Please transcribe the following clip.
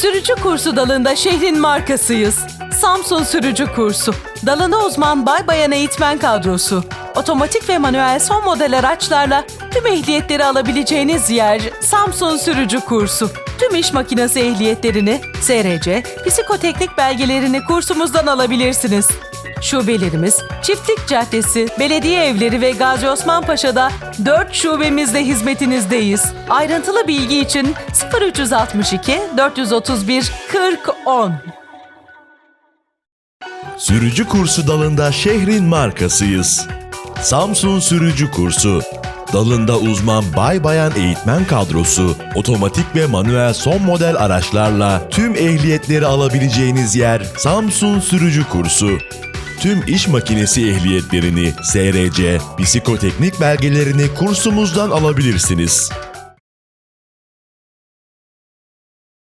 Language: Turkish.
Sürücü kursu dalında şehrin markasıyız. Samsun Sürücü Kursu. Dalında uzman bay bayan eğitmen kadrosu. Otomatik ve manuel son model araçlarla tüm ehliyetleri alabileceğiniz yer Samsun Sürücü Kursu. Tüm iş makinesi ehliyetlerini, SRC, psikoteknik belgelerini kursumuzdan alabilirsiniz. Şubelerimiz Çiftlik Caddesi, Belediye Evleri ve Gazi Osman Paşa'da 4 şubemizde hizmetinizdeyiz. Ayrıntılı bilgi için 0362 431 40 10. Sürücü kursu dalında şehrin markasıyız. Samsun Sürücü Kursu. Dalında uzman bay bayan eğitmen kadrosu, otomatik ve manuel son model araçlarla tüm ehliyetleri alabileceğiniz yer Samsun Sürücü Kursu. Tüm iş makinesi ehliyetlerini, SRC, psikoteknik belgelerini kursumuzdan alabilirsiniz.